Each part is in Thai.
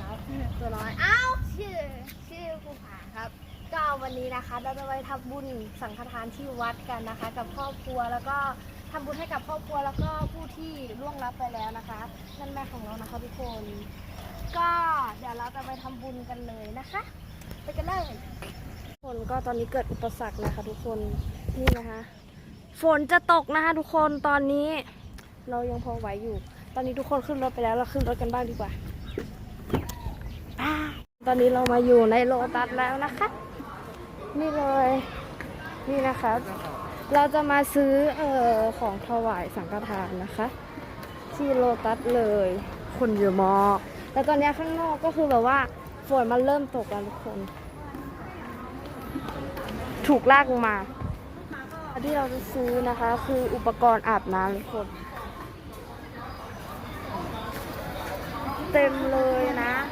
ครับตัวน้อยอ้าวชื่อชื่อภูผาครับ ก็วันนี้นะคะเราจะไปทำบุญสังฆทานที่วัดกันนะคะ กับครอบครัวแล้วก็ทำบุญให้กับครอบครัวแล้วก็ผู้ที่ล่วงลับไปแล้วนะคะนั่นแม่ของเรานะคะทุกคน ก็เดี๋ยวเราจะไปทำบุญกันเลยนะคะ ไปกันเลยทุกคนก็ตอนนี้เกิดอุปสรรคนะคะทุกคนนี่นะคะ ฝนจะตกนะคะทุกคนตอนนี้ เรายังพอไหวอยู่ ตอนนี้ทุกคนขึ้นรถไปแล้วเราขึ้นรถกันบ้างดีกว่า ตอนนี้เรามาอยู่ในโลตัสแล้วนะคะ นี่เลย นี่นะคะ เราจะมาซื้อเอ่อของถวายสังฆทานนะคะ ที่โลตัสเลย คนเยอะมากแต่ตอนนี้ข้างนอกก็คือแบบว่าฝนมันเริ่มตกแล้วทุกคน ถูกลากลงมา ที่เราจะซื้อนะคะ คืออุปกรณ์อาบน้ำทุกคน เต็มเลยนะเราจ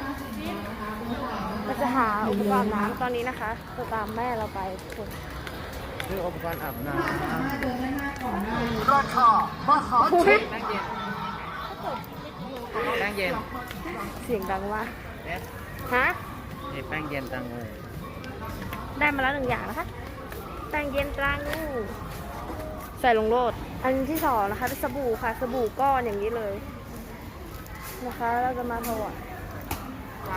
ะหา อุปกรณ์อาบน้ำตอนนี้นะคะจะตามแม่เราไปทุกคนซื้ออุปกรณ์อาบน้ราคามหาชนำแป้งเย็นแป้งเย็นเสียงดังว่ากเอ๊ะฮะนี่แป้งเย็นตังเลยได้มาแล้วหนึ่งอย่างนะคะ แป้งเย็นตรางูใส่ลงโลด อันที่สองนะคะเป็นสบู่ค่ะ สบู่ก้อนอย่างนี้เลย นะคะ เราจะมาถวาย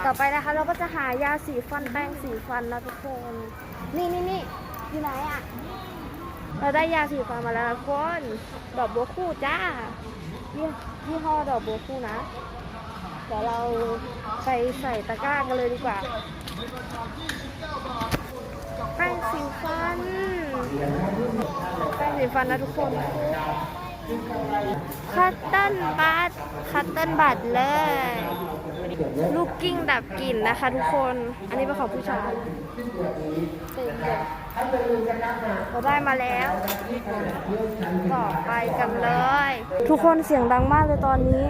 ต่อไปนะคะ เราก็จะหายาสีฟันแป้งสีฟันนะทุกคน นี่นี่นี่อยู่ไหนอะ เราได้ยาสีฟันมาแล้วทุกคนดอกบัวคู่จ้ายี่ยี่ห้อดอกบัวคู่นะเดี๋ยวเราไปใส่ตะกร้ากันเลยดีกว่าแป้งสีฟันแป้งสีฟันนะทุกคน คัตเติ้ลบัตคัตเติ้ลบัตเลย ลูกกิ้งดับกลิ่นนะคะทุกคน อันนี้เป็นของผู้ชายเต็มเลยเราได้มาแล้ว ต่อไปกันเลย ทุกคนเสียงดังมากเลยตอนนี้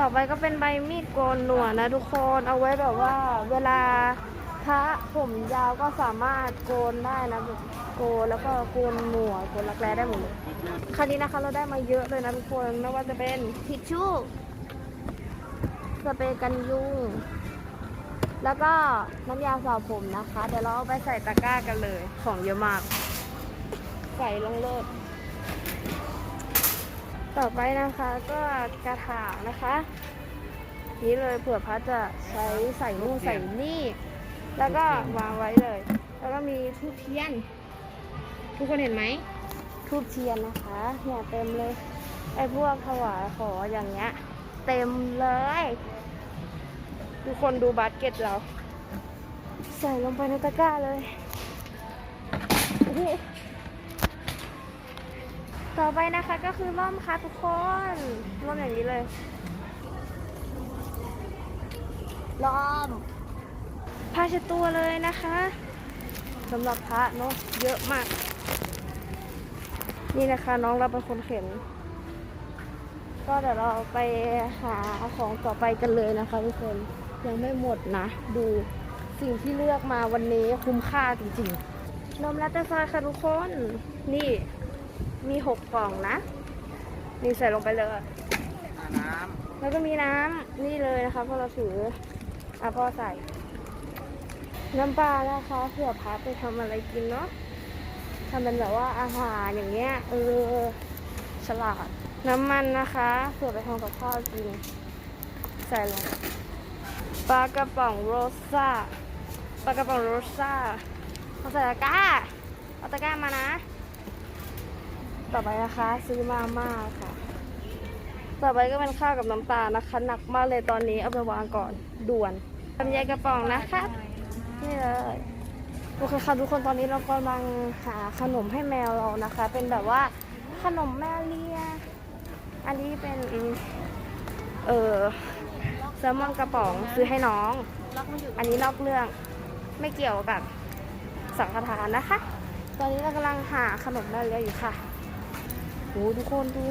ต่อไปก็เป็นใบมีดโกนหนวดนะทุกคน เอาไว้แบบว่าเวลา ระผมยาวก็สามารถโกนได้นะแบบโกนแล้วก็โกนหนวดโกนรักแร้ได้หมดเลยคราวนี้นะคะเราได้มาเยอะเลยนะทุกคนไม่ว่าจะเป็นทิชชู่สเปรย์กันยุงแล้วก็น้ำยาสระผมนะคะ เดี๋ยวเราเอาไปใส่ตะกร้ากันเลย ของเยอะมาก ใส่ลงโลดต่อไปนะคะก็กระถางนะคะ นี่เลยเผื่อพัดจะใช้ใส่นู่นใส่นี่ แล้วก็วางไว้เลย แล้วก็มีทูบเทียน ทุกคนเห็นไหมทูบเทียนนะคะเนี่ยเต็มเลยไอ้พวกถวายขออย่างเงี้ย เต็มเลย ทุกคนดูบาสเกตเรา ใส่ลงไปในตะกร้าเลยโอ้โหต่อไปนะคะก็คือร่มค่ะทุกคนร่มอย่างนี้เลยร่ม ผ้าเช็ดตัวเลยนะคะสำหรับพระเนาะเยอะมาก นี่นะคะน้องเราเป็นคนเข็น ก็เดี๋ยวเราไปหาของต่อไปกันเลยนะคะทุกคนยังไม่หมดนะ ดูสิ่งที่เลือกมาวันนี้คุ้มค่าจริงๆนมลาเต้ซอยค่ะทุกคน นี่มีหกกล่องนะ นี่ใส่ลงไปเลยน้แล้วก็มีน้ำนี่เลยนะคะพอเราถืออะพอใส่ น้ำปลานะคะเผื่อพัดไปทำอะไรกินเนาะทำเป็นแบบว่าอาหารอย่างเงี้ยเออฉลาด น้ำมันนะคะเผื่อไปทำกับข้าวกิน ใส่ลงปลากระป๋องโรซ่าปลากระป๋องโรซ่าเอาใส่ตะกร้าเอาตะกร้ามานะ ต่อไปนะคะซื้อมาม่าค่ะ ต่อไปก็เป็นข้าวกับน้ำตาลนะคะหนักมากเลยตอนนี้เอาไปวางก่อนด่วนลำไยกระป๋องนะคะ นี่เลยโอเคค่ะทุกคนตอนนี้เรากำลังหาขนมให้แมวเรานะคะ เป็นแบบว่าขนมแม่เลีย อันนี้เป็นอืมเออแซลมอนกระป๋องซื้อให้น้อง อันนี้นอกเรื่องไม่เกี่ยวกับสังฆทานนะคะ ตอนนี้เรากำลังหาขนมแม่เลียอยู่ค่ะโอ้ทุกคนดู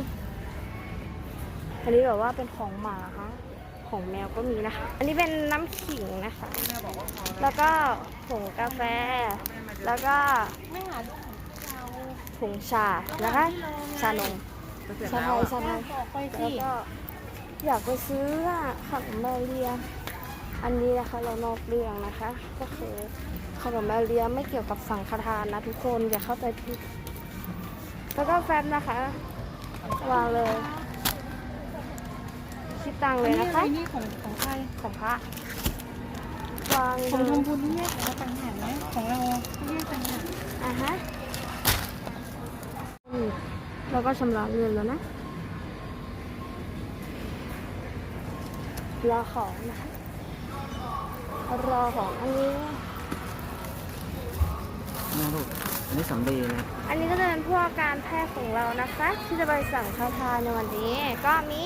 อันนี้แบบว่าเป็นของหมาข องแมวก็มีนะคะ อันนี้เป็นน้ำขิงนะคะ แล้วก็ผงกาแฟ แล้วก็ผงชา นะคะ ชานมชาไทยชาไทยแล้วก็อยากไปซื้ออะขนมแมวเลีย อันนี้นะคะเรานอกเรื่องนะคะ ก็คือขนมแมวเลียไม่เกี่ยวกับสังฆทานนะทุกคนอย่าเข้าใจผิด แล้วก็แฟบนะคะวางเลย ตังค์เลยนะคะ อันี่ของของใครของพระวางของเลยทำบุญที่แยกของเราต่างหากไหมของเราที่แยกต่างหากอะฮะอืมแล้วก็ชำระเงินแล้วนะรอของนะคะรอของอันนี้ นี่ลูกอันนี้สำลีนะอันนี้ก็จะเป็นพวกการแพทย์ของเรานะคะ ที่จะไปสั่งคาทานในวันนี้ ก็มี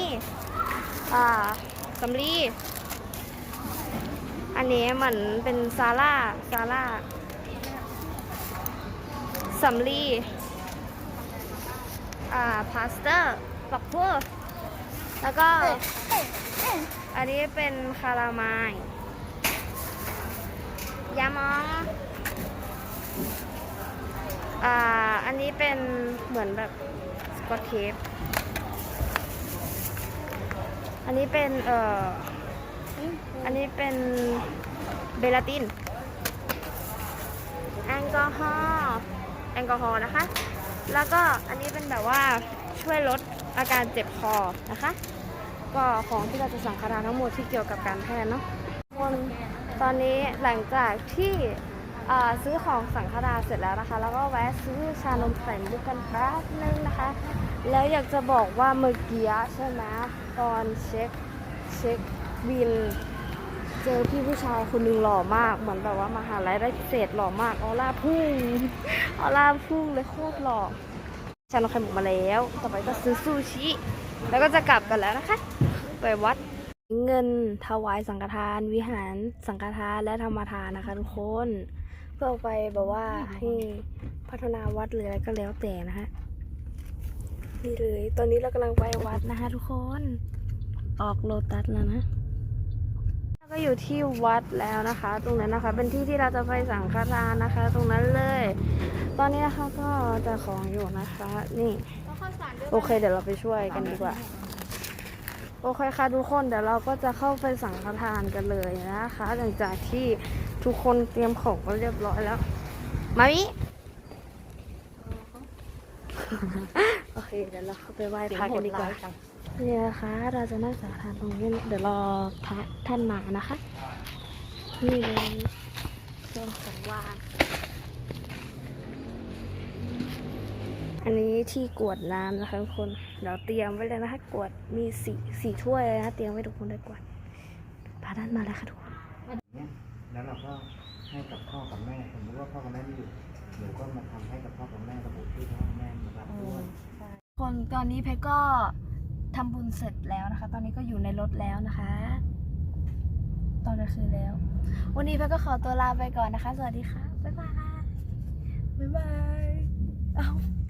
อ่าสำลีอันนี้เหมือนเป็นซาร่าซาร่าสำลีอ่าพาสเตอร์ปักพัวแล้วก็ อันนี้เป็นคารามายยามองอ่าอันนี้เป็นเหมือนแบบสกอตเทป อันนี้เป็นเอ่ออันนี้เป็นเบลาตินแอลกอฮอล์แอลกอฮอล์นะคะ แล้วก็อันนี้เป็นแบบว่าช่วยลดอาการเจ็บคอนะคะ ก็ของที่เราจะสั่งคาราทั้งหมดที่เกี่ยวกับการแพทย์เนาะคนตอนนี้หลังจากที่ ซื้อของสังฆทานเสร็จแล้วนะคะ แล้วก็แวะซื้อชานมไข่มุกกันแป๊บนึงนะคะ แล้วอยากจะบอกว่าเมื่อกี้ใช่ไหมตอนเช็คเช็คบินเจอพี่ผู้ชายคนหนึ่งหล่อมากเหมือนแบบว่ามหาลัยได้พิเศษหล่อมากออร่าพุ่งออร่าพุ่งเลยโคตรหล่อชานมไข่มุกมาแล้ว ต่อไปก็ซื้อซูชิ แล้วก็จะกลับกันแล้วนะคะ ไปวัดเงินถวายสังฆทาน วิหารสังฆทานและธรรมทานนะคะทุกคน เพื่อไปแบบว่าให้พัฒนาวัดหรืออะไรก็แล้วแต่นะคะนี่เลย ตอนนี้เรากำลังไปวัดนะคะทุกคน ออกโลตัสแล้วนะเราก็อยู่ที่วัดแล้วนะคะ ตรงนั้นนะคะ เป็นที่ที่เราจะไปสังฆทานนะคะ ตรงนั้นเลย ตอนนี้นะคะก็จะของอยู่นะคะ นี่โอเค เดี๋ยวเราไปช่วยกันดีกว่าโอเคค่ะทุกคนเดี๋ยวเราก็จะเข้าไปสังฆทานกันเลยนะคะ หลังจากที่ ทุกคนเตรียมของก็เรียบร้อยแล้ว มามิโอเคเดี๋ยวเราเข้าไปไหว้พระกันดีกว่านี่นะคะเราจะนั่งสังฆทานตรงนี้เดี๋ยวรอพระท่านมานะคะ นี่เลยเครื่องของว่างอันนี้ที่กรวดน้ำนะคะทุกคนเดี๋ยวเตรียมไว้เลยนะคะกรวดมีสี่สี่ถ้วยเลยนะคะเตรียมไว้ทุกคนได้กรวดพาท่านมาแล้วค่ะทุกคนเนี่ย แล้วเราก็ให้กับพ่อกับแม่สมมติว่าพ่อกับแม่ไม่อยู่หนูก็มาทำให้กับพ่อกับแม่ระบุที่พ่อกับแม่มารับด้วยคนตอนนี้เพชรก็ทำบุญเสร็จแล้วนะคะ ตอนนี้ก็อยู่ในรถแล้วนะคะ ตอนกลางคืนแล้ว วันนี้เพชรก็ขอตัวลาไปก่อนนะคะ สวัสดีค่ะบ๊ายบายบ๊ายบายเอ้า